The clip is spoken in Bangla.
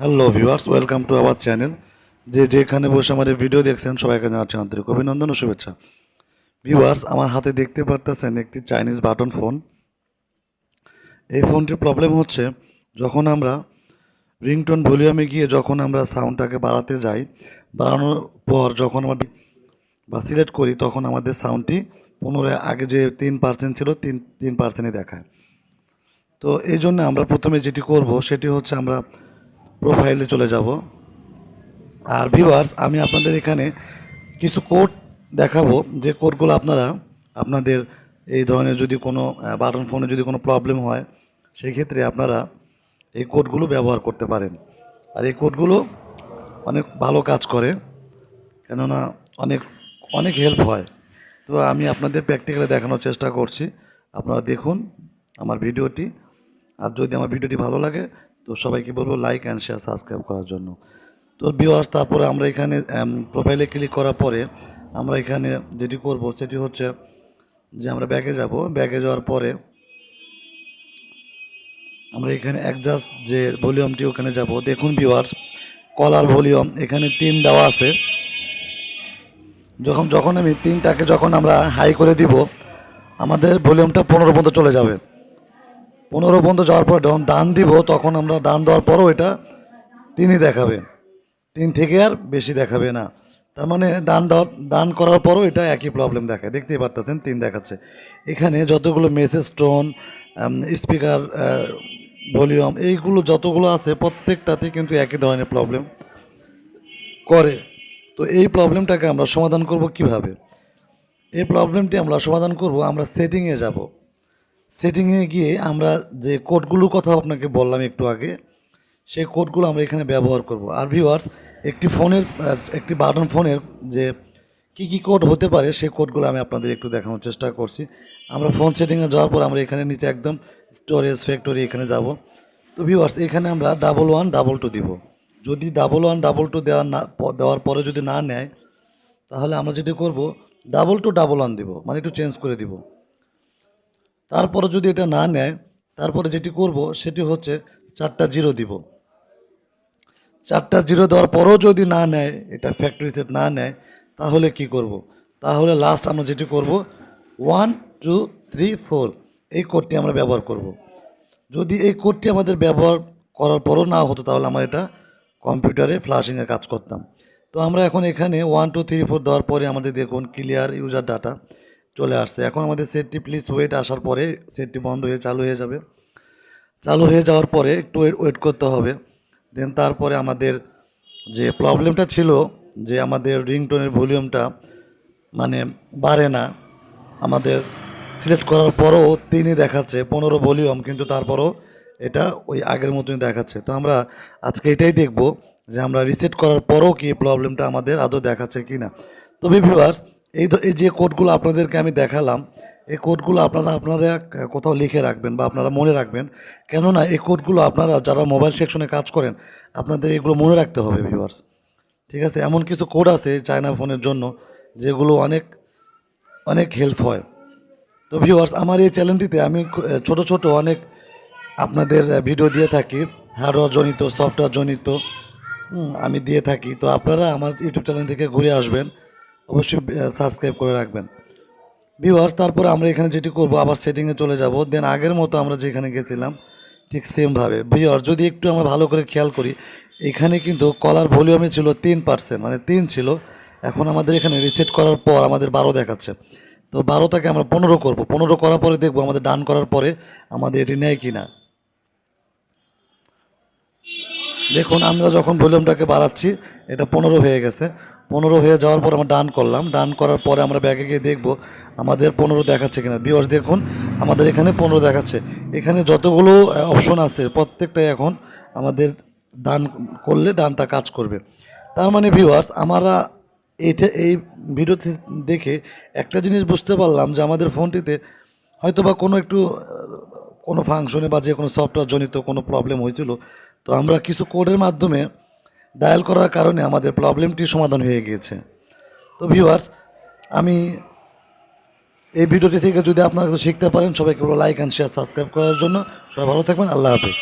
Hello viewers welcome to our channel যে যেখানে বসে আমার ভিডিও দেখছেন, সবাইকে জানাচ্ছি আন্তরিক অভিনন্দন ও শুভেচ্ছা। ভিউয়ার্স আমার হাতে দেখতে পারতেছেন একটি চাইনিজ বাটন ফোন এই ফোনটির প্রবলেম হচ্ছে, যখন আমরা রিংটোন ভলিউমে গিয়ে যখন আমরা সাউন্ডটাকে বাড়াতে যাই, বাড়ানোর পর যখন আমরা বা সিলেক্ট করি, তখন আমাদের সাউন্ডটি পুনরায় আগে যে তিন পার্সেন্ট ছিল, তিন তিন পার্সেন্টই দেখায়। তো এই জন্য আমরা প্রথমে যেটি করব, সেটি হচ্ছে আমরা প্রোফাইলে চলে যাব। আর ভিউয়ার্স আমি আপনাদের এখানে কিছু কোড দেখাবো। যে কোডগুলো আপনারা, আপনাদের এই ধরনের যদি কোনো বাটন ফোনে যদি কোনো প্রবলেম হয় সেই ক্ষেত্রে আপনারা এই কোডগুলো ব্যবহার করতে পারেন। আর এই কোডগুলো অনেক ভালো কাজ করে, কেননা অনেক অনেক হেল্প হয়। তো আমি আপনাদের প্র্যাকটিক্যালে দেখানোর চেষ্টা করছি। আপনারা দেখুন আমার ভিডিওটি আর যদি আমার ভিডিওটি ভালো লাগে তো সবাইকে বলব লাইক অ্যান্ড শেয়ার সাবস্ক্রাইব করার জন্য। তো ভিউয়ার্স তারপরে আমরা এখানে প্রোফাইলে ক্লিক করার পরে আমরা এখানে যেটি করব, সেটি হচ্ছে যে আমরা ব্যাগে যাব। ব্যাগে যাওয়ার পরে আমরা এখানে অ্যাডজাস্ট যে ভলিউমটি ওখানে যাব। দেখুন ভিউয়ার্স কলার ভলিউম এখানে তিন দেওয়া আছে। যখন যখন আমি তিনটাকে যখন আমরা হাই করে দিব, আমাদের ভলিউমটা পনেরো পর্যন্ত চলে যাবে। পনেরো পর্যন্ত যাওয়ার পর যখন ডান দিব, তখন আমরা ডান দেওয়ার পরও এটা তিনই দেখাবে। তিন থেকে আর বেশি দেখাবে না। তার মানে ডান দেওয়ার ডান করার পরও এটা একই প্রবলেম দেখায়। দেখতেই পারতেছেন, তিন দেখাচ্ছে। এখানে যতগুলো মেসেজ টোন স্পিকার ভলিউম এইগুলো যতগুলো আছে প্রত্যেকটাতে কিন্তু একই ধরনের প্রবলেম করে। তো এই প্রবলেমটাকে আমরা সমাধান করব কীভাবে? এই প্রবলেমটি আমরা সমাধান করব, আমরা সেটিংয়ে যাব। সেটিংয়ে গিয়ে আমরা যে কোডগুলোর কথা আপনাকে বললাম একটু আগে, সেই কোডগুলো আমরা এখানে ব্যবহার করব। আর ভিউয়ার্স একটি ফোনের, একটি বাটন ফোনের যে কি কি কোড হতে পারে, সেই কোডগুলো আমি আপনাদের একটু দেখানোর চেষ্টা করছি। আমরা ফোন সেটিংয়ে যাওয়ার পর আমরা এখানে নিচে একদম স্টোরেজ ফ্যাক্টরি এখানে যাব। তো ভিউয়ার্স এখানে আমরা ডাবল ওয়ান ডাবল টু দিব। যদি ডাবল ওয়ান ডাবল টু দেওয়ার না, দেওয়ার পরে যদি না নেয়, তাহলে আমরা যেটি করব ডাবল টু ডাবল ওয়ান দিব। মানে একটু চেঞ্জ করে দিব। তারপরে যদি এটা না নেয়, তারপরে যেটি করব সেটি হচ্ছে চারটা জিরো দিব চারটা জিরো দেওয়ার পরেও যদি না নেয়, এটা ফ্যাক্টরি সেট না নেয়, তাহলে কি করব। তাহলে লাস্ট আমরা যেটি করব ওয়ান টু থ্রি ফোর এই কোডটি আমরা ব্যবহার করব। যদি এই কোডটি আমাদের ব্যবহার করার পরও না হতো, তাহলে আমরা এটা কম্পিউটারে ফ্লাশিংয়ে কাজ করতাম তো আমরা এখন এখানে ওয়ান টু থ্রি ফোর দেওয়ার পরে আমাদের দেখুন ক্লিয়ার ইউজার ডাটা চলে আসছে। এখন আমাদের সেটটি প্লিজ ওয়েট আসার পরে সেটটি বন্ধ হয়ে, চালু হয়ে যাবে। চালু হয়ে যাওয়ার পরে একটু ওয়েট করতে হবে। দেন তারপরে আমাদের যে প্রবলেমটা ছিল, যে আমাদের রিংটোনের ভলিউমটা মানে বাড়ে না, আমাদের সিলেক্ট করার পরও তিনি দেখাচ্ছে পনেরো ভলিউম কিন্তু তারপরও এটা ওই আগের মতনই দেখাচ্ছে। তো আমরা আজকে এটাই দেখব যে আমরা রিসেট করার পরও কি প্রবলেমটা আমাদের আদৌ দেখাচ্ছে কি না তবে ভিউয়ার্স এই এই যে কোডগুলো আপনাদেরকে আমি দেখালাম, এই কোডগুলো আপনারা আপনারা কোথাও লিখে রাখবেন বা আপনারা মনে রাখবেন। কেননা এই কোডগুলো আপনারা যারা মোবাইল সেকশনে কাজ করেন, আপনাদের এগুলো মনে রাখতে হবে ভিউয়ার্স ঠিক আছে? এমন কিছু কোড আছে চায়না ফোনের জন্য, যেগুলো অনেক অনেক হেল্প হয়। তো ভিউয়ার্স আমার এই চ্যানেলটিতে আমি ছোট ছোট অনেক আপনাদের ভিডিও দিয়ে থাকি। হার্ডওয়্যার জনিত সফটওয়্যার জনিত আমি দিয়ে থাকি। তো আপনারা আমার ইউটিউব চ্যানেল থেকে ঘুরে আসবেন। অবশ্যই সাবস্ক্রাইব করে রাখবেন। ভিউয়ার্স তারপরে আমরা এখানে যেটি করব, আবার সেটিংয়ে চলে যাব। দেন আগের মতো আমরা যেখানে গেছিলাম, ঠিক সেমভাবে ভিউয়ার্স যদি একটু আমরা ভালো করে খেয়াল করি, এখানে কিন্তু কলার ভলিউমে ছিল তিন পার্সেন্ট মানে তিন ছিল। এখন আমাদের এখানে রিসেট করার পর আমাদের বারো দেখাচ্ছে। তো বারোটাকে আমরা পনেরো করব। পনেরো করার পরে দেখব আমাদের ডান করার পরে আমাদের এটি নেয় কি না দেখুন, আমরা যখন ভলিউমটাকে বাড়াচ্ছি, এটা পনেরো হয়ে গেছে। পনেরো হয়ে যাওয়ার পর আমরা ডান করলাম। ডান করার পরে আমরা ব্যাগে গিয়ে দেখব, আমাদের পনেরো দেখাচ্ছে কিনা। বিওয়ার্স দেখুন, আমাদের এখানে পনেরো দেখাচ্ছে। এখানে যতগুলো অপশন আছে, প্রত্যেকটাই এখন আমাদের ডান করলে ডানটা কাজ করবে। তার মানে ভিউয়ার্স আমরা এটা, এই ভিডিওতে দেখে একটা জিনিস বুঝতে পারলাম যে আমাদের ফোনটিতে হয়তো বা কোনো একটু কোনো ফাংশনে বা যে কোনো সফটওয়্যার জনিত কোনো প্রবলেম হয়েছিল, তো আমরা কিছু কোডের মাধ্যমে ডায়াল করার কারণে আমাদের প্রবলেমটি সমাধান হয়ে গিয়েছে। তো ভিউয়ার্স আমি এই ভিডিওটি থেকে যদি আপনারা কিছু শিখতে পারেন, সবাইকে লাইক অ্যান্ড শেয়ার সাবস্ক্রাইব করার জন্য। সবাই ভালো থাকবেন, আল্লাহ হাফিজ।